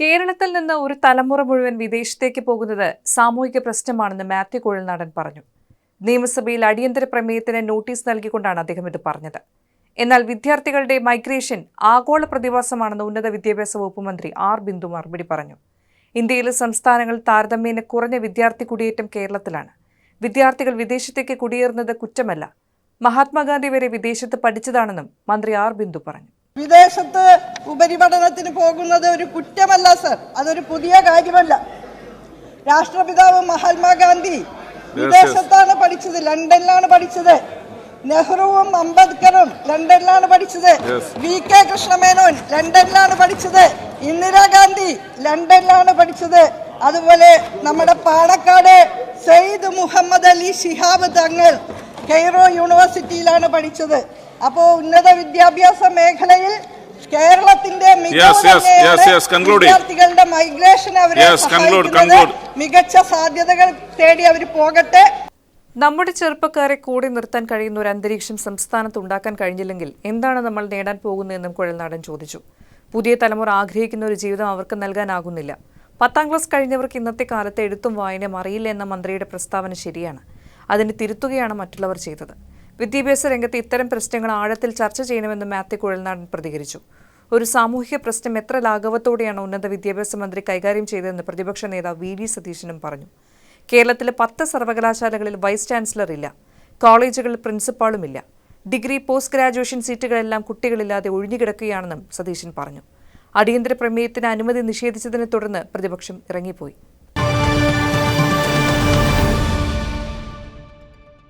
കേരളത്തിൽ നിന്ന് ഒരു തലമുറ മുഴുവൻ വിദേശത്തേക്ക് പോകുന്നത് സാമൂഹിക പ്രശ്നമാണെന്ന് മാത്യു കുഴൽനാടൻ പറഞ്ഞു. നിയമസഭയിൽ അടിയന്തര പ്രമേയത്തിന് നോട്ടീസ് നൽകിക്കൊണ്ടാണ് അദ്ദേഹം ഇത് പറഞ്ഞത്. എന്നാൽ വിദ്യാർത്ഥികളുടെ മൈഗ്രേഷൻ ആഗോള പ്രതിഭാസമാണെന്ന് ഉന്നത വിദ്യാഭ്യാസ വകുപ്പ് മന്ത്രി ആർ ബിന്ദു മറുപടി പറഞ്ഞു. ഇന്ത്യയിലെ സംസ്ഥാനങ്ങൾ താരതമ്യേന കുറഞ്ഞ വിദ്യാർത്ഥി കുടിയേറ്റം കേരളത്തിലാണ്. വിദ്യാർത്ഥികൾ വിദേശത്തേക്ക് കുടിയേറുന്നത് കുറ്റമല്ല. മഹാത്മാഗാന്ധി വരെ വിദേശത്ത് പഠിച്ചതാണെന്നും മന്ത്രി ആർ ബിന്ദു പറഞ്ഞു. വിദേശത്ത് ഉപരിപഠനത്തിന് പോകുന്നത് ഒരു കുറ്റമല്ല സർ. അതൊരു പുതിയ കാര്യമല്ല. രാഷ്ട്രപിതാവ് മഹാത്മാഗാന്ധി വിദേശത്താണ് പഠിച്ചത് ലണ്ടനിലാണ് പഠിച്ചത്. നെഹ്റുവും അംബേദ്കറും ലണ്ടനിലാണ് പഠിച്ചത്. വി കെ കൃഷ്ണമേനോൻ ലണ്ടനിലാണ് പഠിച്ചത്. ഇന്ദിരാഗാന്ധി ലണ്ടനിലാണ് പഠിച്ചത്. അതുപോലെ നമ്മുടെ പാണക്കാട് സെയ്ദ് മുഹമ്മദ് അലി ഷിഹാബ് തങ്ങൾ കെയ്റോ യൂണിവേഴ്സിറ്റിയിലാണ് പഠിച്ചത്. അപ്പോ ഉന്നത വിദ്യാഭ്യാസ മേഖലയിൽ കേരളത്തിന്റെ. വിദ്യാർത്ഥികളുടെ മൈഗ്രേഷൻ അവരെ. മികച്ച സാധ്യതകൾ തേടി അവർ പോകട്ടെ. നമ്മുടെ ചെറുപ്പക്കാരെ കൂടി നിർത്താൻ കഴിയുന്ന ഒരു അന്തരീക്ഷം സംസ്ഥാനത്ത് ഉണ്ടാക്കാൻ കഴിഞ്ഞില്ലെങ്കിൽ എന്താണ് നമ്മൾ നേടാൻ പോകുന്നതെന്നും കുഴൽനാടൻ ചോദിച്ചു. പുതിയ തലമുറ ആഗ്രഹിക്കുന്ന ഒരു ജീവിതം അവർക്ക് നൽകാനാകുന്നില്ല. പത്താം ക്ലാസ് കഴിഞ്ഞവർക്ക് ഇന്നത്തെ കാലത്ത് എഴുത്തും വായനയും അറിയില്ല എന്ന മന്ത്രിയുടെ പ്രസ്താവന ശരിയാണ്. അതിന് തിരുത്തുകയാണ് മറ്റുള്ളവർ ചെയ്തത്. വിദ്യാഭ്യാസ രംഗത്ത് ഇത്തരം പ്രശ്നങ്ങൾ ആഴത്തിൽ ചർച്ച ചെയ്യണമെന്ന് മാത്യു കുഴൽനാടൻ പ്രതികരിച്ചു. ഒരു സാമൂഹിക പ്രശ്നം എത്ര ലാഘവത്തോടെയാണ് ഉന്നത വിദ്യാഭ്യാസ മന്ത്രി കൈകാര്യം ചെയ്തതെന്ന് പ്രതിപക്ഷ നേതാവ് വി ഡി സതീശനും പറഞ്ഞു. കേരളത്തിലെ പത്ത് സർവകലാശാലകളിൽ വൈസ് ചാൻസലർ ഇല്ല. കോളേജുകളിൽ പ്രിൻസിപ്പാളുമില്ല ഡിഗ്രി പോസ്റ്റ് ഗ്രാജുവേഷൻ സീറ്റുകളെല്ലാം കുട്ടികളില്ലാതെ ഒഴിഞ്ഞുകിടക്കുകയാണെന്നും സതീശൻ പറഞ്ഞു. അടിയന്തര പ്രമേയത്തിന് അനുമതി നിഷേധിച്ചതിനെ തുടർന്ന് പ്രതിപക്ഷം ഇറങ്ങിപ്പോയി.